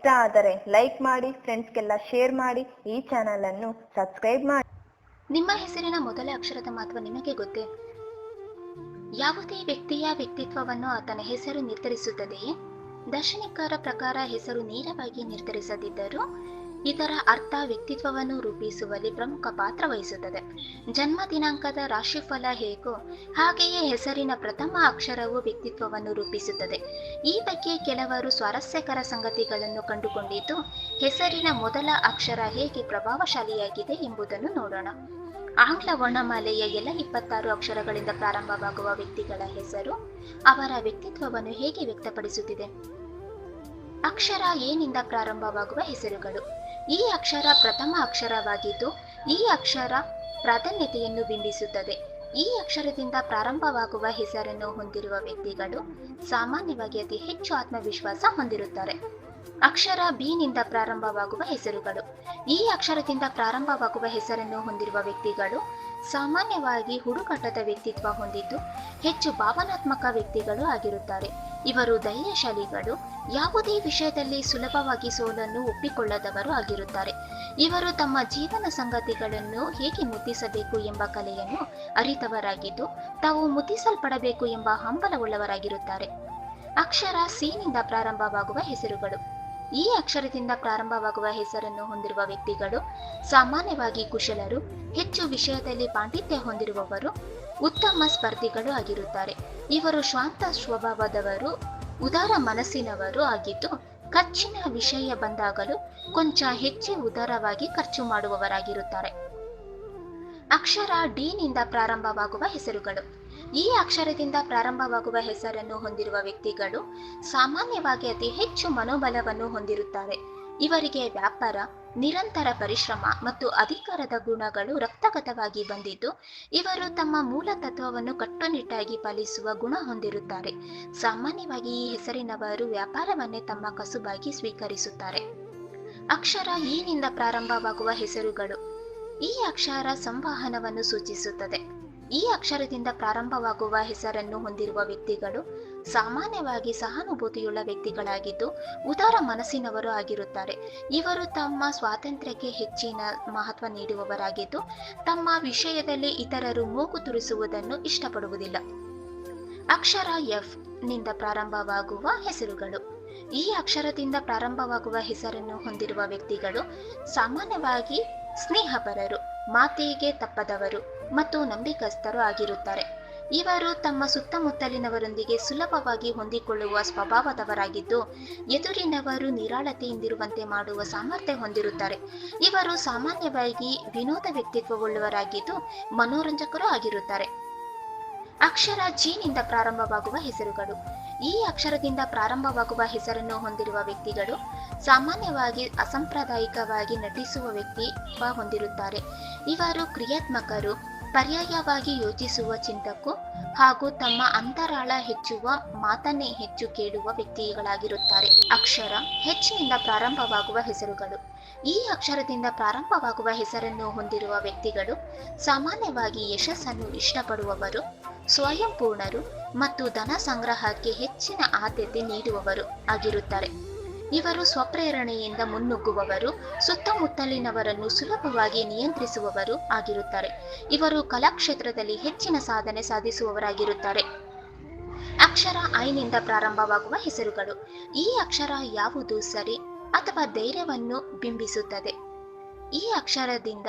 ಇಷ್ಟ ಆದರೆ ಲೈಕ್ ಮಾಡಿ, ಫ್ರೆಂಡ್ಸ್ಗೆಲ್ಲ ಶೇರ್ ಮಾಡಿ, ಈ ಚಾನಲ್ ಅನ್ನು ಸಬ್ಸ್ಕ್ರೈಬ್ ಮಾಡಿ. ನಿಮ್ಮ ಹೆಸರಿನ ಮೊದಲ ಅಕ್ಷರದ ಮಹತ್ವ ನಿಮಗೆ ಗೊತ್ತೇ? ಯಾವುದೇ ವ್ಯಕ್ತಿಯ ವ್ಯಕ್ತಿತ್ವವನ್ನು ಆತನ ಹೆಸರು ನಿರ್ಧರಿಸುತ್ತದೆಯೇ? ದರ್ಶನಿಕರ ಪ್ರಕಾರ ಹೆಸರು ನೇರವಾಗಿ ನಿರ್ಧರಿಸದಿದ್ದರೂ ಇದರ ಅರ್ಥ ವ್ಯಕ್ತಿತ್ವವನ್ನು ರೂಪಿಸುವಲ್ಲಿ ಪ್ರಮುಖ ಪಾತ್ರ ವಹಿಸುತ್ತದೆ. ಜನ್ಮ ದಿನಾಂಕದ ರಾಶಿಫಲ ಹೇಗೋ ಹಾಗೆಯೇ ಹೆಸರಿನ ಪ್ರಥಮ ಅಕ್ಷರವು ವ್ಯಕ್ತಿತ್ವವನ್ನು ರೂಪಿಸುತ್ತದೆ. ಈ ಬಗ್ಗೆ ಕೆಲವರು ಸ್ವಾರಸ್ಯಕರ ಸಂಗತಿಗಳನ್ನು ಕಂಡುಕೊಂಡಿದ್ದು, ಹೆಸರಿನ ಮೊದಲ ಅಕ್ಷರ ಹೇಗೆ ಪ್ರಭಾವಶಾಲಿಯಾಗಿದೆ ಎಂಬುದನ್ನು ನೋಡೋಣ. ಆಂಗ್ಲ ವರ್ಣಮಾಲೆಯ ಎಲ್ಲ ಇಪ್ಪತ್ತಾರು ಅಕ್ಷರಗಳಿಂದ ಪ್ರಾರಂಭವಾಗುವ ವ್ಯಕ್ತಿಗಳ ಹೆಸರು, ಅವರ ವ್ಯಕ್ತಿತ್ವವನ್ನು ಹೇಗೆ ವ್ಯಕ್ತಪಡಿಸುತ್ತಿದೆ. ಅಕ್ಷರ ಏನಿಂದ ಪ್ರಾರಂಭವಾಗುವ ಹೆಸರುಗಳು. ಈ ಅಕ್ಷರ ಪ್ರಥಮ ಅಕ್ಷರವಾಗಿದ್ದು, ಈ ಅಕ್ಷರ ಪ್ರಾಧಾನ್ಯತೆಯನ್ನು ಬಿಂಬಿಸುತ್ತದೆ. ಈ ಅಕ್ಷರದಿಂದ ಪ್ರಾರಂಭವಾಗುವ ಹೆಸರನ್ನು ಹೊಂದಿರುವ ವ್ಯಕ್ತಿಗಳು ಸಾಮಾನ್ಯವಾಗಿ ಅತಿ ಹೆಚ್ಚು ಆತ್ಮವಿಶ್ವಾಸ ಹೊಂದಿರುತ್ತಾರೆ. ಅಕ್ಷರ ಬಿ ನಿಂದ ಪ್ರಾರಂಭವಾಗುವ ಹೆಸರುಗಳು. ಈ ಅಕ್ಷರದಿಂದ ಪ್ರಾರಂಭವಾಗುವ ಹೆಸರನ್ನು ಹೊಂದಿರುವ ವ್ಯಕ್ತಿಗಳು ಸಾಮಾನ್ಯವಾಗಿ ಹುಡುಕಾಟದ ವ್ಯಕ್ತಿತ್ವ ಹೊಂದಿದ್ದು ಹೆಚ್ಚು ಭಾವನಾತ್ಮಕ ವ್ಯಕ್ತಿಗಳು ಆಗಿರುತ್ತಾರೆ. ಇವರು ಧೈರ್ಯಶಾಲಿಗಳು, ಯಾವುದೇ ವಿಷಯದಲ್ಲಿ ಸುಲಭವಾಗಿ ಸೋಲನ್ನು ಒಪ್ಪಿಕೊಳ್ಳದವರು ಆಗಿರುತ್ತಾರೆ. ಇವರು ತಮ್ಮ ಜೀವನ ಸಂಗತಿಗಳನ್ನು ಹೇಗೆ ಮುದ್ದಿಸಬೇಕು ಎಂಬ ಕಲೆಯನ್ನು ಅರಿತವರಾಗಿದ್ದು, ತಾವು ಮುದ್ದಿಸಲ್ಪಡಬೇಕು ಎಂಬ ಹಂಬಲವುಳ್ಳವರಾಗಿರುತ್ತಾರೆ. ಅಕ್ಷರ ಸಿನಿಂದ ಪ್ರಾರಂಭವಾಗುವ ಹೆಸರುಗಳು. ಈ ಅಕ್ಷರದಿಂದ ಪ್ರಾರಂಭವಾಗುವ ಹೆಸರನ್ನು ಹೊಂದಿರುವ ವ್ಯಕ್ತಿಗಳು ಸಾಮಾನ್ಯವಾಗಿ ಕುಶಲರು, ಹೆಚ್ಚು ವಿಷಯದಲ್ಲಿ ಪಾಂಡಿತ್ಯ ಹೊಂದಿರುವವರು ಉತ್ತಮ ಸ್ಪರ್ಧಿಗಳು ಆಗಿರುತ್ತಾರೆ. ಇವರು ಶಾಂತ ಸ್ವಭಾವದವರು, ಉದಾರ ಮನಸ್ಸಿನವರು ಆಗಿದ್ದು, ಖರ್ಚಿನ ವಿಷಯ ಬಂದಾಗಲೂ ಕೊಂಚ ಹೆಚ್ಚು ಉದಾರವಾಗಿ ಖರ್ಚು ಮಾಡುವವರಾಗಿರುತ್ತಾರೆ. ಅಕ್ಷರ ಡಿ ನಿಂದ ಪ್ರಾರಂಭವಾಗುವ ಹೆಸರುಗಳು. ಈ ಅಕ್ಷರದಿಂದ ಪ್ರಾರಂಭವಾಗುವ ಹೆಸರನ್ನು ಹೊಂದಿರುವ ವ್ಯಕ್ತಿಗಳು ಸಾಮಾನ್ಯವಾಗಿ ಅತಿ ಹೆಚ್ಚು ಮನೋಬಲವನ್ನು ಹೊಂದಿರುತ್ತಾರೆ. ಇವರಿಗೆ ವ್ಯಾಪಾರ ನಿರಂತರ ಪರಿಶ್ರಮ ಮತ್ತು ಅಧಿಕಾರದ ಗುಣಗಳು ರಕ್ತಗತವಾಗಿ ಬಂದಿದ್ದು, ಇವರು ತಮ್ಮ ಮೂಲ ತತ್ವವನ್ನು ಕಟ್ಟುನಿಟ್ಟಾಗಿ ಪಾಲಿಸುವ ಗುಣ ಹೊಂದಿರುತ್ತಾರೆ. ಸಾಮಾನ್ಯವಾಗಿ ಈ ಹೆಸರಿನವರು ವ್ಯಾಪಾರವನ್ನೇ ತಮ್ಮ ಕಸುಬಾಗಿ ಸ್ವೀಕರಿಸುತ್ತಾರೆ. ಅಕ್ಷರ ಈ ಪ್ರಾರಂಭವಾಗುವ ಹೆಸರುಗಳು. ಈ ಅಕ್ಷರ ಸಂವಹನವನ್ನು ಸೂಚಿಸುತ್ತದೆ. ಈ ಅಕ್ಷರದಿಂದ ಪ್ರಾರಂಭವಾಗುವ ಹೆಸರನ್ನು ಹೊಂದಿರುವ ವ್ಯಕ್ತಿಗಳು ಸಾಮಾನ್ಯವಾಗಿ ಸಹಾನುಭೂತಿಯುಳ್ಳ ವ್ಯಕ್ತಿಗಳಾಗಿದ್ದು ಉದಾರ ಮನಸ್ಸಿನವರು ಆಗಿರುತ್ತಾರೆ. ಇವರು ತಮ್ಮ ಸ್ವಾತಂತ್ರ್ಯಕ್ಕೆ ಹೆಚ್ಚಿನ ಮಹತ್ವ ನೀಡುವವರಾಗಿದ್ದು, ತಮ್ಮ ವಿಷಯದಲ್ಲಿ ಇತರರು ಮೂಗು ತುರಿಸುವುದನ್ನು ಇಷ್ಟಪಡುವುದಿಲ್ಲ. ಅಕ್ಷರ ಎಫ್ನಿಂದ ಪ್ರಾರಂಭವಾಗುವ ಹೆಸರುಗಳು. ಈ ಅಕ್ಷರದಿಂದ ಪ್ರಾರಂಭವಾಗುವ ಹೆಸರನ್ನು ಹೊಂದಿರುವ ವ್ಯಕ್ತಿಗಳು ಸಾಮಾನ್ಯವಾಗಿ ಸ್ನೇಹಪರರು, ಮಾತಿಗೆ ತಪ್ಪದವರು ಮತ್ತು ನಂಬಿಕಸ್ಥರು ಆಗಿರುತ್ತಾರೆ. ಇವರು ತಮ್ಮ ಸುತ್ತಮುತ್ತಲಿನವರೊಂದಿಗೆ ಸುಲಭವಾಗಿ ಹೊಂದಿಕೊಳ್ಳುವ ಸ್ವಭಾವದವರಾಗಿದ್ದು, ಎದುರಿನವರು ನಿರಾಳತೆಯಿಂದಿರುವಂತೆ ಮಾಡುವ ಸಾಮರ್ಥ್ಯ ಹೊಂದಿರುತ್ತಾರೆ. ಇವರು ಸಾಮಾನ್ಯವಾಗಿ ವಿನೋದ ವ್ಯಕ್ತಿತ್ವವುಳ್ಳವರಾಗಿದ್ದು, ಮನೋರಂಜಕರು ಆಗಿರುತ್ತಾರೆ. ಅಕ್ಷರ ಜಿನಿಂದ ಪ್ರಾರಂಭವಾಗುವ ಹೆಸರುಗಳು. ಈ ಅಕ್ಷರದಿಂದ ಪ್ರಾರಂಭವಾಗುವ ಹೆಸರನ್ನು ಹೊಂದಿರುವ ವ್ಯಕ್ತಿಗಳು ಸಾಮಾನ್ಯವಾಗಿ ಅಸಾಂಪ್ರದಾಯಿಕವಾಗಿ ನಟಿಸುವ ವ್ಯಕ್ತಿತ್ವ ಹೊಂದಿರುತ್ತಾರೆ. ಇವರು ಕ್ರಿಯಾತ್ಮಕರು ಪರ್ಯಾಯವಾಗಿ ಯೋಚಿಸುವ ಚಿಂತಕು ಹಾಗೂ ತಮ್ಮ ಅಂತರಾಳ ಹೆಚ್ಚುವ, ಮಾತನ್ನೇ ಹೆಚ್ಚು ಕೇಳುವ ವ್ಯಕ್ತಿಗಳಾಗಿರುತ್ತಾರೆ. ಅಕ್ಷರ ಹೆಚ್ಚಿನಿಂದ ಪ್ರಾರಂಭವಾಗುವ ಹೆಸರುಗಳು. ಈ ಅಕ್ಷರದಿಂದ ಪ್ರಾರಂಭವಾಗುವ ಹೆಸರನ್ನು ಹೊಂದಿರುವ ವ್ಯಕ್ತಿಗಳು ಸಾಮಾನ್ಯವಾಗಿ ಯಶಸ್ಸನ್ನು ಇಷ್ಟಪಡುವವರು, ಸ್ವಯಂಪೂರ್ಣರು ಮತ್ತು ಧನ ಸಂಗ್ರಹಕ್ಕೆ ಹೆಚ್ಚಿನ ಆದ್ಯತೆ ನೀಡುವವರು ಆಗಿರುತ್ತಾರೆ. ಇವರು ಸ್ವಪ್ರೇರಣೆಯಿಂದ ಮುನ್ನುಗ್ಗುವವರು, ಸುತ್ತಮುತ್ತಲಿನವರನ್ನು ಸುಲಭವಾಗಿ ನಿಯಂತ್ರಿಸುವವರು ಆಗಿರುತ್ತಾರೆ. ಇವರು ಕಲಾಕ್ಷೇತ್ರದಲ್ಲಿ ಹೆಚ್ಚಿನ ಸಾಧನೆ ಸಾಧಿಸುವವರಾಗಿರುತ್ತಾರೆ. ಅಕ್ಷರ ಐನಿಂದ ಪ್ರಾರಂಭವಾಗುವ ಹೆಸರುಗಳು. ಈ ಅಕ್ಷರ ಯಾವುದು ಸರಿ ಅಥವಾ ಧೈರ್ಯವನ್ನು ಬಿಂಬಿಸುತ್ತದೆ? ಈ ಅಕ್ಷರದಿಂದ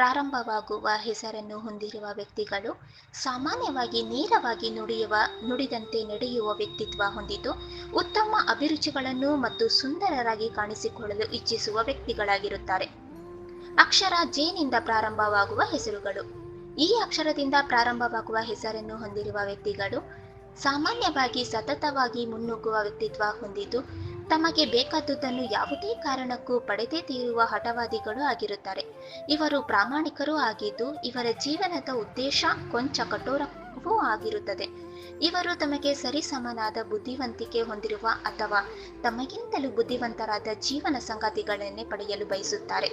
ಪ್ರಾರಂಭವಾಗುವ ಹೆಸರನ್ನು ಹೊಂದಿರುವ ವ್ಯಕ್ತಿಗಳು ಸಾಮಾನ್ಯವಾಗಿ ನೇರವಾಗಿ ನುಡಿಯುವ, ನುಡಿದಂತೆ ನಡೆಯುವ ವ್ಯಕ್ತಿತ್ವ ಹೊಂದಿದ್ದು, ಉತ್ತಮ ಅಭಿರುಚಿಗಳನ್ನು ಮತ್ತು ಸುಂದರರಾಗಿ ಕಾಣಿಸಿಕೊಳ್ಳಲು ಇಚ್ಛಿಸುವ ವ್ಯಕ್ತಿಗಳಾಗಿರುತ್ತಾರೆ. ಅಕ್ಷರ ಜೇನಿಂದ ಪ್ರಾರಂಭವಾಗುವ ಹೆಸರುಗಳು. ಈ ಅಕ್ಷರದಿಂದ ಪ್ರಾರಂಭವಾಗುವ ಹೆಸರನ್ನು ಹೊಂದಿರುವ ವ್ಯಕ್ತಿಗಳು ಸಾಮಾನ್ಯವಾಗಿ ಸತತವಾಗಿ ಮುನ್ನುಗ್ಗುವ ವ್ಯಕ್ತಿತ್ವ ಹೊಂದಿದ್ದು ತಮಗೆ ಬೇಕಾದುದನ್ನು ಯಾವುದೇ ಕಾರಣಕ್ಕೂ ಪಡೆದೇ ತೀರುವ ಹಠವಾದಿಗಳು ಆಗಿರುತ್ತಾರೆ. ಇವರು ಪ್ರಾಮಾಣಿಕರೂ ಆಗಿದ್ದು, ಇವರ ಜೀವನದ ಉದ್ದೇಶ ಕೊಂಚ ಕಠೋರವೂ ಆಗಿರುತ್ತದೆ. ಇವರು ತಮಗೆ ಸರಿಸಮನಾದ ಬುದ್ಧಿವಂತಿಕೆ ಹೊಂದಿರುವ ಅಥವಾ ತಮಗಿಂತಲೂ ಬುದ್ಧಿವಂತರಾದ ಜೀವನ ಸಂಗತಿಗಳನ್ನೇ ಪಡೆಯಲು ಬಯಸುತ್ತಾರೆ.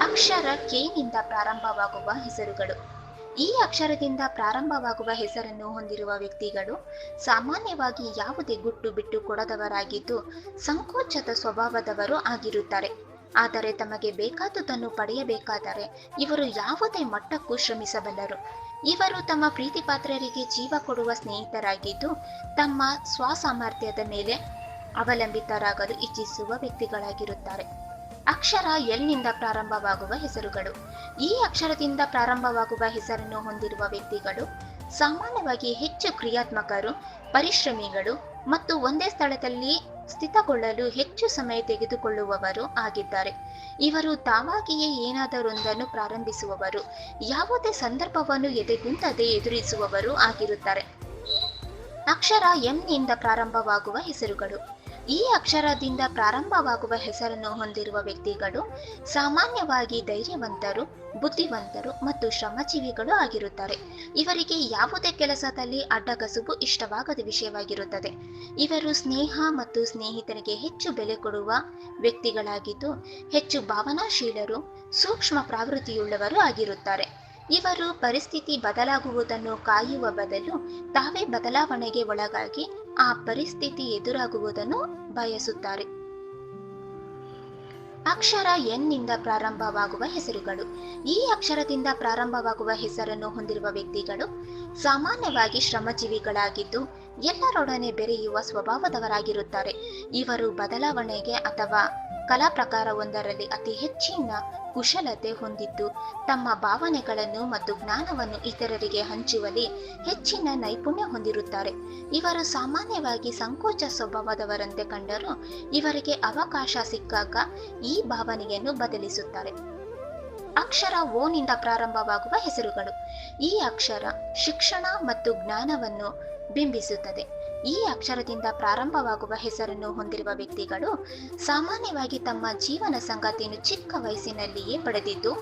ಅಕ್ಷರ ಕೆನಿಂದ ಪ್ರಾರಂಭವಾಗುವ ಹೆಸರುಗಳು. ಈ ಅಕ್ಷರದಿಂದ ಪ್ರಾರಂಭವಾಗುವ ಹೆಸರನ್ನು ಹೊಂದಿರುವ ವ್ಯಕ್ತಿಗಳು ಸಾಮಾನ್ಯವಾಗಿ ಯಾವುದೇ ಗುಟ್ಟು ಬಿಟ್ಟು ಕೊಡದವರಾಗಿದ್ದು ಸಂಕೋಚದ ಸ್ವಭಾವದವರು ಆಗಿರುತ್ತಾರೆ. ಆದರೆ ತಮಗೆ ಬೇಕಾದುದನ್ನು ಪಡೆಯಬೇಕಾದರೆ ಇವರು ಯಾವುದೇ ಮಟ್ಟಕ್ಕೂ ಶ್ರಮಿಸಬಲ್ಲರು. ಇವರು ತಮ್ಮ ಪ್ರೀತಿಪಾತ್ರರಿಗೆ ಜೀವ ಕೊಡುವ ಸ್ನೇಹಿತರಾಗಿದ್ದು ತಮ್ಮ ಸ್ವಸಾಮರ್ಥ್ಯದ ಮೇಲೆ ಅವಲಂಬಿತರಾಗಲು ಇಚ್ಛಿಸುವ ವ್ಯಕ್ತಿಗಳಾಗಿರುತ್ತಾರೆ. ಅಕ್ಷರ ಎಲ್ನಿಂದ ಪ್ರಾರಂಭವಾಗುವ ಹೆಸರುಗಳು. ಈ ಅಕ್ಷರದಿಂದ ಪ್ರಾರಂಭವಾಗುವ ಹೆಸರನ್ನು ಹೊಂದಿರುವ ವ್ಯಕ್ತಿಗಳು ಸಾಮಾನ್ಯವಾಗಿ ಹೆಚ್ಚು ಕ್ರಿಯಾತ್ಮಕರು, ಪರಿಶ್ರಮಿಗಳು ಮತ್ತು ಒಂದೇ ಸ್ಥಳದಲ್ಲಿ ಸ್ಥಿತಗೊಳ್ಳಲು ಹೆಚ್ಚು ಸಮಯ ತೆಗೆದುಕೊಳ್ಳುವವರು ಆಗಿದ್ದಾರೆ. ಇವರು ತಾವಾಗಿಯೇ ಏನಾದರೊಂದನ್ನು ಪ್ರಾರಂಭಿಸುವವರು, ಯಾವುದೇ ಸಂದರ್ಭವನ್ನು ಎದೆಗುಂದದೆ ಎದುರಿಸುವವರು ಆಗಿರುತ್ತಾರೆ. ಅಕ್ಷರ ಎಂ ನಿಂದ ಪ್ರಾರಂಭವಾಗುವ ಹೆಸರುಗಳು. ಈ ಅಕ್ಷರದಿಂದ ಪ್ರಾರಂಭವಾಗುವ ಹೆಸರನ್ನು ಹೊಂದಿರುವ ವ್ಯಕ್ತಿಗಳು ಸಾಮಾನ್ಯವಾಗಿ ಧೈರ್ಯವಂತರು, ಬುದ್ಧಿವಂತರು ಮತ್ತು ಶ್ರಮಜೀವಿಗಳು ಆಗಿರುತ್ತಾರೆ. ಇವರಿಗೆ ಯಾವುದೇ ಕೆಲಸದಲ್ಲಿ ಅಡ್ಡಗಸುಬು ಇಷ್ಟವಾಗದ ವಿಷಯವಾಗಿರುತ್ತದೆ. ಇವರು ಸ್ನೇಹ ಮತ್ತು ಸ್ನೇಹಿತರಿಗೆ ಹೆಚ್ಚು ಬೆಲೆ ಕೊಡುವ ವ್ಯಕ್ತಿಗಳಾಗಿದ್ದು, ಹೆಚ್ಚು ಭಾವನಾಶೀಲರು, ಸೂಕ್ಷ್ಮ ಪ್ರವೃತ್ತಿಯುಳ್ಳವರು ಆಗಿರುತ್ತಾರೆ. ಇವರು ಪರಿಸ್ಥಿತಿ ಬದಲಾಗುವುದನ್ನು ಕಾಯುವ ಬದಲು ತಾವೇ ಬದಲಾವಣೆಗೆ ಒಳಗಾಗಿ ಆ ಪರಿಸ್ಥಿತಿ ಎದುರಾಗುವುದನ್ನು ಬಯಸುತ್ತಾರೆ. ಅಕ್ಷರ ಎನ್ನಿಂದ ಪ್ರಾರಂಭವಾಗುವ ಹೆಸರುಗಳು. ಈ ಅಕ್ಷರದಿಂದ ಪ್ರಾರಂಭವಾಗುವ ಹೆಸರನ್ನು ಹೊಂದಿರುವ ವ್ಯಕ್ತಿಗಳು ಸಾಮಾನ್ಯವಾಗಿ ಶ್ರಮಜೀವಿಗಳಾಗಿದ್ದು ಎಲ್ಲರೊಡನೆ ಬೆರೆಯುವ ಸ್ವಭಾವದವರಾಗಿರುತ್ತಾರೆ. ಇವರು ಬದಲಾವಣೆಗೆ ಅಥವಾ ಕಲಾ ಪ್ರಕಾರವೊಂದರಲ್ಲಿ ಅತಿ ಹೆಚ್ಚಿನ ಕುಶಲತೆ ಹೊಂದಿದ್ದು, ತಮ್ಮ ಭಾವನೆಗಳನ್ನು ಮತ್ತು ಜ್ಞಾನವನ್ನು ಇತರರಿಗೆ ಹಂಚುವಲ್ಲಿ ಹೆಚ್ಚಿನ ನೈಪುಣ್ಯ ಹೊಂದಿರುತ್ತಾರೆ. ಇವರು ಸಾಮಾನ್ಯವಾಗಿ ಸಂಕೋಚ ಸ್ವಭಾವದವರಂತೆ ಕಂಡರೂ ಇವರಿಗೆ ಅವಕಾಶ ಸಿಕ್ಕಾಗ ಈ ಭಾವನೆಯನ್ನು ಬದಲಿಸುತ್ತಾರೆ. ಅಕ್ಷರ ಓನಿಂದ ಪ್ರಾರಂಭವಾಗುವ ಹೆಸರುಗಳು. ಈ ಅಕ್ಷರ ಶಿಕ್ಷಣ ಮತ್ತು ಜ್ಞಾನವನ್ನು ಬಿಂಬಿಸುತ್ತದೆ. ಈ ಅಕ್ಷರದಿಂದ ಪ್ರಾರಂಭವಾಗುವ ಹೆಸರನ್ನು ಹೊಂದಿರುವ ವ್ಯಕ್ತಿಗಳು ಸಾಮಾನ್ಯವಾಗಿ ತಮ್ಮ ಜೀವನ ಸಂಗಾತಿಯನ್ನು ಚಿಕ್ಕ ವಯಸ್ಸಿನಲ್ಲಿಯೇ ಪಡೆದಿದ್ದು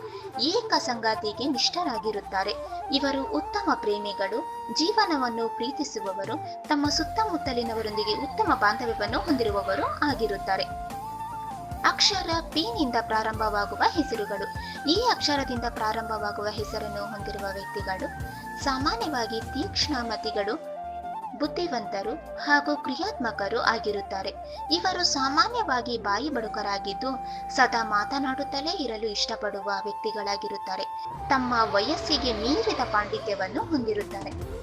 ಏಕ ಸಂಗಾತಿಗೆ ನಿಷ್ಠರಾಗಿರುತ್ತಾರೆ. ಇವರು ಉತ್ತಮ ಪ್ರೇಮಿಗಳು, ಜೀವನವನ್ನು ಪ್ರೀತಿಸುವವರು, ತಮ್ಮ ಸುತ್ತಮುತ್ತಲಿನವರೊಂದಿಗೆ ಉತ್ತಮ ಬಾಂಧವ್ಯವನ್ನು ಹೊಂದಿರುವವರು ಆಗಿರುತ್ತಾರೆ. ಅಕ್ಷರ ಪಿ ನಿಂದ ಪ್ರಾರಂಭವಾಗುವ ಹೆಸರುಗಳು. ಈ ಅಕ್ಷರದಿಂದ ಪ್ರಾರಂಭವಾಗುವ ಹೆಸರನ್ನು ಹೊಂದಿರುವ ವ್ಯಕ್ತಿಗಳು ಸಾಮಾನ್ಯವಾಗಿ ತೀಕ್ಷ್ಣಮತಿಗಳು ಬುದ್ಧಿವಂತರು ಹಾಗೂ ಕ್ರಿಯಾತ್ಮಕರು ಆಗಿರುತ್ತಾರೆ. ಇವರು ಸಾಮಾನ್ಯವಾಗಿ ಬಾಯಿ ಬಡುಕರಾಗಿದ್ದು ಸದಾ ಮಾತನಾಡುತ್ತಲೇ ಇರಲು ಇಷ್ಟಪಡುವ ವ್ಯಕ್ತಿಗಳಾಗಿರುತ್ತಾರೆ. ತಮ್ಮ ವಯಸ್ಸಿಗೆ ಮೀರಿದ ಪಾಂಡಿತ್ಯವನ್ನು ಹೊಂದಿರುತ್ತಾರೆ.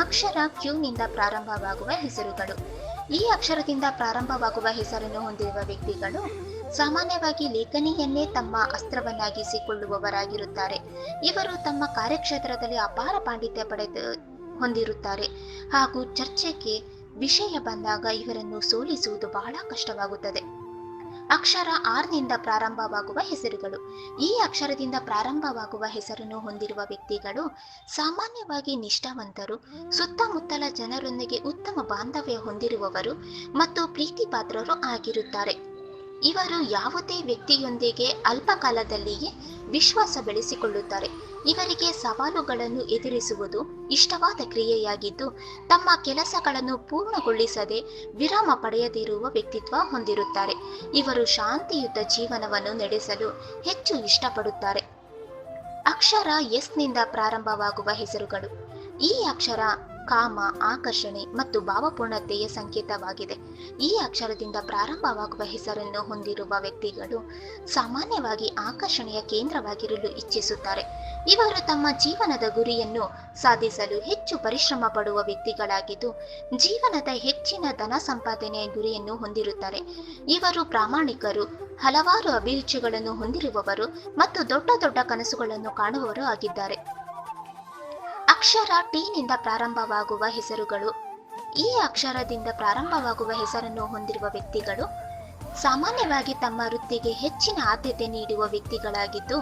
ಅಕ್ಷರ ಕ್ಯೂನಿಂದ ಪ್ರಾರಂಭವಾಗುವ ಹೆಸರುಗಳು. ಈ ಅಕ್ಷರದಿಂದ ಪ್ರಾರಂಭವಾಗುವ ಹೆಸರನ್ನು ಹೊಂದಿರುವ ವ್ಯಕ್ತಿಗಳು ಸಾಮಾನ್ಯವಾಗಿ ಲೇಖನಿಯನ್ನೇ ತಮ್ಮ ಅಸ್ತ್ರವನ್ನಾಗಿಸಿಕೊಳ್ಳುವವರಾಗಿರುತ್ತಾರೆ. ಇವರು ತಮ್ಮ ಕಾರ್ಯಕ್ಷೇತ್ರದಲ್ಲಿ ಅಪಾರ ಪಾಂಡಿತ್ಯ ಪಡೆದು ಹೊಂದಿರುತ್ತಾರೆ. ಹಾಗೂ ಚರ್ಚೆಗೆ ವಿಷಯ ಬಂದಾಗ ಇವರನ್ನು ಸೋಲಿಸುವುದು ಬಹಳ ಕಷ್ಟವಾಗುತ್ತದೆ. ಅಕ್ಷರ ಆರ್ನಿಂದ ಪ್ರಾರಂಭವಾಗುವ ಹೆಸರುಗಳು. ಈ ಅಕ್ಷರದಿಂದ ಪ್ರಾರಂಭವಾಗುವ ಹೆಸರನ್ನು ಹೊಂದಿರುವ ವ್ಯಕ್ತಿಗಳು ಸಾಮಾನ್ಯವಾಗಿ ನಿಷ್ಠಾವಂತರು, ಸುತ್ತಮುತ್ತಲ ಜನರೊಂದಿಗೆ ಉತ್ತಮ ಬಾಂಧವ್ಯ ಹೊಂದಿರುವವರು ಮತ್ತು ಪ್ರೀತಿಪಾತ್ರರು ಆಗಿರುತ್ತಾರೆ. ಇವರು ಯಾವುದೇ ವ್ಯಕ್ತಿಯೊಂದಿಗೆ ಅಲ್ಪ ಕಾಲದಲ್ಲಿಯೇ ವಿಶ್ವಾಸ ಬೆಳೆಸಿಕೊಳ್ಳುತ್ತಾರೆ. ಇವರಿಗೆ ಸವಾಲುಗಳನ್ನು ಎದುರಿಸುವುದು ಇಷ್ಟವಾದ ಕ್ರಿಯೆಯಾಗಿದ್ದು, ತಮ್ಮ ಕೆಲಸಗಳನ್ನು ಪೂರ್ಣಗೊಳಿಸದೆ ವಿರಾಮ ಪಡೆಯದಿರುವ ವ್ಯಕ್ತಿತ್ವ ಹೊಂದಿರುತ್ತಾರೆ. ಇವರು ಶಾಂತಿಯುತ ಜೀವನವನ್ನು ನಡೆಸಲು ಹೆಚ್ಚು ಇಷ್ಟಪಡುತ್ತಾರೆ. ಅಕ್ಷರ ಎಸ್ನಿಂದ ಪ್ರಾರಂಭವಾಗುವ ಹೆಸರುಗಳು. ಈ ಅಕ್ಷರ ಕಾಮ, ಆಕರ್ಷಣೆ ಮತ್ತು ಭಾವಪೂರ್ಣತೆಯ ಸಂಕೇತವಾಗಿದೆ. ಈ ಅಕ್ಷರದಿಂದ ಪ್ರಾರಂಭವಾಗುವ ಹೆಸರನ್ನು ಹೊಂದಿರುವ ವ್ಯಕ್ತಿಗಳು ಸಾಮಾನ್ಯವಾಗಿ ಆಕರ್ಷಣೆಯ ಕೇಂದ್ರವಾಗಿರಲು ಇಚ್ಛಿಸುತ್ತಾರೆ. ಇವರು ತಮ್ಮ ಜೀವನದ ಗುರಿಯನ್ನು ಸಾಧಿಸಲು ಹೆಚ್ಚು ಪರಿಶ್ರಮ ಪಡುವ ವ್ಯಕ್ತಿಗಳಾಗಿದ್ದು, ಜೀವನದ ಹೆಚ್ಚಿನ ಧನ ಸಂಪಾದನೆಯ ಗುರಿಯನ್ನು ಹೊಂದಿರುತ್ತಾರೆ. ಇವರು ಪ್ರಾಮಾಣಿಕರು, ಹಲವಾರು ಅಭಿರುಚಿಗಳನ್ನು ಹೊಂದಿರುವವರು ಮತ್ತು ದೊಡ್ಡ ದೊಡ್ಡ ಕನಸುಗಳನ್ನು ಕಾಣುವವರು ಆಗಿದ್ದಾರೆ. ಅಕ್ಷರ ಟಿ ನಿಂದ ಪ್ರಾರಂಭವಾಗುವ ಹೆಸರುಗಳು. ಈ ಅಕ್ಷರದಿಂದ ಪ್ರಾರಂಭವಾಗುವ ಹೆಸರನ್ನು ಹೊಂದಿರುವ ವ್ಯಕ್ತಿಗಳು ಸಾಮಾನ್ಯವಾಗಿ ತಮ್ಮ ವೃತ್ತಿಗೆ ಹೆಚ್ಚಿನ ಆದ್ಯತೆ ನೀಡುವ ವ್ಯಕ್ತಿಗಳಾಗಿದ್ದು,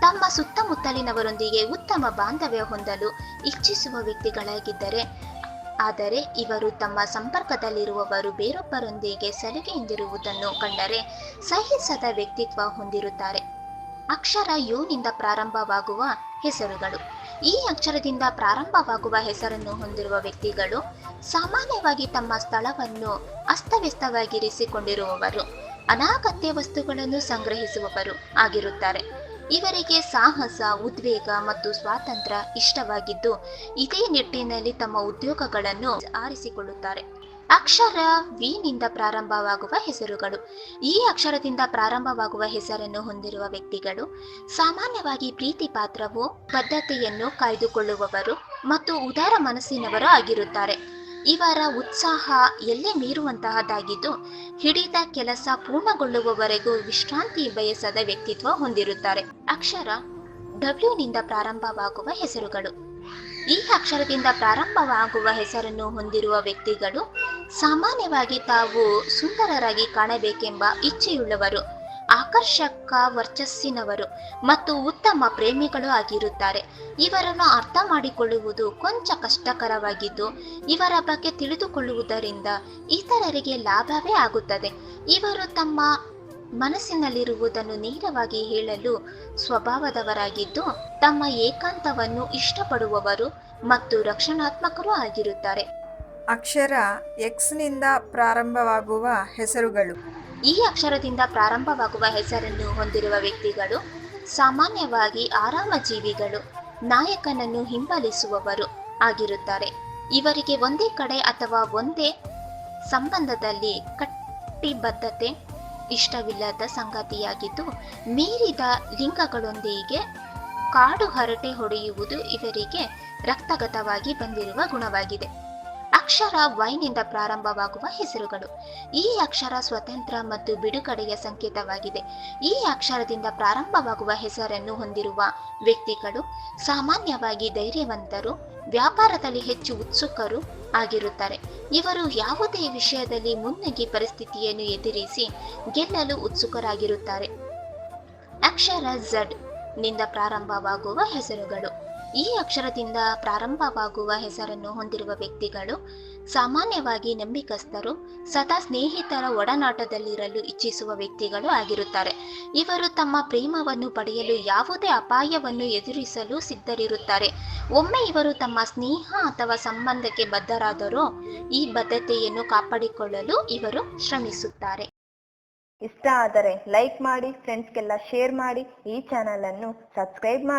ತಮ್ಮ ಸುತ್ತಮುತ್ತಲಿನವರೊಂದಿಗೆ ಉತ್ತಮ ಬಾಂಧವ್ಯ ಹೊಂದಲು ಇಚ್ಛಿಸುವ ವ್ಯಕ್ತಿಗಳಾಗಿದ್ದರೆ, ಆದರೆ ಇವರು ತಮ್ಮ ಸಂಪರ್ಕದಲ್ಲಿರುವವರು ಬೇರೊಬ್ಬರೊಂದಿಗೆ ಸಲಿಗೆಯಿಂದಿರುವುದನ್ನು ಕಂಡರೆ ಸಹಿಸದ ವ್ಯಕ್ತಿತ್ವ ಹೊಂದಿರುತ್ತಾರೆ. ಅಕ್ಷರ ಯುನಿಂದ ಪ್ರಾರಂಭವಾಗುವ ಹೆಸರುಗಳು. ಈ ಅಕ್ಷರದಿಂದ ಪ್ರಾರಂಭವಾಗುವ ಹೆಸರನ್ನು ಹೊಂದಿರುವ ವ್ಯಕ್ತಿಗಳು ಸಾಮಾನ್ಯವಾಗಿ ತಮ್ಮ ಸ್ಥಳವನ್ನು ಅಸ್ತವ್ಯಸ್ತವಾಗಿರಿಸಿಕೊಂಡಿರುವವರು. ಅನಾಗತ್ಯ ವಸ್ತುಗಳನ್ನು ಸಂಗ್ರಹಿಸುವವರು ಆಗಿರುತ್ತಾರೆ. ಇವರಿಗೆ ಸಾಹಸ, ಉದ್ವೇಗ ಮತ್ತು ಸ್ವಾತಂತ್ರ್ಯ ಇಷ್ಟವಾಗಿದ್ದು, ಇದೇ ನಿಟ್ಟಿನಲ್ಲಿ ತಮ್ಮ ಉದ್ಯೋಗಗಳನ್ನು ಆರಿಸಿಕೊಳ್ಳುತ್ತಾರೆ. ಅಕ್ಷರ ವಿ ನಿಂದ ಪ್ರಾರಂಭವಾಗುವ ಹೆಸರುಗಳು. ಈ ಅಕ್ಷರದಿಂದ ಪ್ರಾರಂಭವಾಗುವ ಹೆಸರನ್ನು ಹೊಂದಿರುವ ವ್ಯಕ್ತಿಗಳು ಸಾಮಾನ್ಯವಾಗಿ ಪ್ರೀತಿ ಪಾತ್ರವು, ಬದ್ಧತೆಯನ್ನು ಕಾಯ್ದುಕೊಳ್ಳುವವರು ಮತ್ತು ಉದಾರ ಮನಸ್ಸಿನವರು ಆಗಿರುತ್ತಾರೆ. ಇವರ ಉತ್ಸಾಹ ಎಲ್ಲೇ ಮೀರುವಂತಹದ್ದಾಗಿದ್ದು, ಹಿಡಿದ ಕೆಲಸ ಪೂರ್ಣಗೊಳ್ಳುವವರೆಗೂ ವಿಶ್ರಾಂತಿ ಬಯಸದ ವ್ಯಕ್ತಿತ್ವ ಹೊಂದಿರುತ್ತಾರೆ. ಅಕ್ಷರ ಡಬ್ಲ್ಯೂ ನಿಂದ ಪ್ರಾರಂಭವಾಗುವ ಹೆಸರುಗಳು. ಈ ಅಕ್ಷರದಿಂದ ಪ್ರಾರಂಭವಾಗುವ ಹೆಸರನ್ನು ಹೊಂದಿರುವ ವ್ಯಕ್ತಿಗಳು ಸಾಮಾನ್ಯವಾಗಿ ತಾವು ಸುಂದರರಾಗಿ ಕಾಣಬೇಕೆಂಬ ಇಚ್ಛೆಯುಳ್ಳವರು, ಆಕರ್ಷಕ ವರ್ಚಸ್ಸಿನವರು ಮತ್ತು ಉತ್ತಮ ಪ್ರೇಮಿಗಳು ಆಗಿರುತ್ತಾರೆ. ಇವರನ್ನು ಅರ್ಥ ಮಾಡಿಕೊಳ್ಳುವುದು ಕೊಂಚ ಕಷ್ಟಕರವಾಗಿದ್ದು, ಇವರ ಬಗ್ಗೆ ತಿಳಿದುಕೊಳ್ಳುವುದರಿಂದ ಇತರರಿಗೆ ಲಾಭವೇ ಆಗುತ್ತದೆ. ಇವರು ತಮ್ಮ ಮನಸ್ಸಿನಲ್ಲಿರುವುದನ್ನು ನೇರವಾಗಿ ಹೇಳಲು ಸ್ವಭಾವದವರಾಗಿದ್ದು, ತಮ್ಮ ಏಕಾಂತವನ್ನು ಇಷ್ಟಪಡುವವರು ಮತ್ತು ರಕ್ಷಣಾತ್ಮಕರೂ ಆಗಿರುತ್ತಾರೆ. ಅಕ್ಷರ ಎಕ್ಸ್ನಿಂದ ಪ್ರಾರಂಭವಾಗುವ ಹೆಸರುಗಳು. ಈ ಅಕ್ಷರದಿಂದ ಪ್ರಾರಂಭವಾಗುವ ಹೆಸರನ್ನು ಹೊಂದಿರುವ ವ್ಯಕ್ತಿಗಳು ಸಾಮಾನ್ಯವಾಗಿ ಆರಾಮ ಜೀವಿಗಳು ನಾಯಕನನ್ನು ಹಿಂಬಾಲಿಸುವವರು ಆಗಿರುತ್ತಾರೆ. ಇವರಿಗೆ ಒಂದೇ ಕಡೆ ಅಥವಾ ಒಂದೇ ಸಂಬಂಧದಲ್ಲಿ ಕಟ್ಟಿಬದ್ಧತೆ ಇಷ್ಟವಿಲ್ಲದ ಸಂಗತಿಯಾಗಿದ್ದು, ಮೀರಿದ ಲಿಂಗಗಳೊಂದಿಗೆ ಕಾಡು ಹರಟೆ ಹೊಡೆಯುವುದು ಇವರಿಗೆ ರಕ್ತಗತವಾಗಿ ಬಂದಿರುವ ಗುಣವಾಗಿದೆ. ಅಕ್ಷರ ವೈನಿಂದ ಪ್ರಾರಂಭವಾಗುವ ಹೆಸರುಗಳು. ಈ ಅಕ್ಷರ ಸ್ವತಂತ್ರ ಮತ್ತು ಬಿಡುಗಡೆಯ ಸಂಕೇತವಾಗಿದೆ. ಈ ಅಕ್ಷರದಿಂದ ಪ್ರಾರಂಭವಾಗುವ ಹೆಸರನ್ನು ಹೊಂದಿರುವ ವ್ಯಕ್ತಿಗಳು ಸಾಮಾನ್ಯವಾಗಿ ಧೈರ್ಯವಂತರು, ವ್ಯಾಪಾರದಲ್ಲಿ ಹೆಚ್ಚು ಉತ್ಸುಕರು ಆಗಿರುತ್ತಾರೆ. ಇವರು ಯಾವುದೇ ವಿಷಯದಲ್ಲಿ ಮುನ್ನುಗ್ಗಿ ಪರಿಸ್ಥಿತಿಯನ್ನು ಎದುರಿಸಿ ಗೆಲ್ಲಲು ಉತ್ಸುಕರಾಗಿರುತ್ತಾರೆ. ಅಕ್ಷರ ಝಡ್ನಿಂದ ಪ್ರಾರಂಭವಾಗುವ ಹೆಸರುಗಳು. ಈ ಅಕ್ಷರದಿಂದ ಪ್ರಾರಂಭವಾಗುವ ಹೆಸರನ್ನು ಹೊಂದಿರುವ ವ್ಯಕ್ತಿಗಳು ಸಾಮಾನ್ಯವಾಗಿ ನಂಬಿಕಸ್ಥರು ಸದಾ ಸ್ನೇಹಿತರ ಒಡನಾಟದಲ್ಲಿರಲು ಇಚ್ಛಿಸುವ ವ್ಯಕ್ತಿಗಳು ಆಗಿರುತ್ತಾರೆ. ಇವರು ತಮ್ಮ ಪ್ರೇಮವನ್ನು ಪಡೆಯಲು ಯಾವುದೇ ಅಪಾಯವನ್ನು ಎದುರಿಸಲು ಸಿದ್ಧರಿರುತ್ತಾರೆ. ಒಮ್ಮೆ ಇವರು ತಮ್ಮ ಸ್ನೇಹ ಅಥವಾ ಸಂಬಂಧಕ್ಕೆ ಬದ್ಧರಾದರೂ ಈ ಬದ್ಧತೆಯನ್ನು ಕಾಪಾಡಿಕೊಳ್ಳಲು ಇವರು ಶ್ರಮಿಸುತ್ತಾರೆ. ಇಷ್ಟ ಆದರೆ ಲೈಕ್ ಮಾಡಿ ಫ್ರೆಂಡ್ಸ್ಗೆಲ್ಲ ಶೇರ್ ಮಾಡಿ, ಈ ಚಾನಲ್ ಅನ್ನು ಸಬ್ಸ್ಕ್ರೈಬ್ ಮಾಡಿ.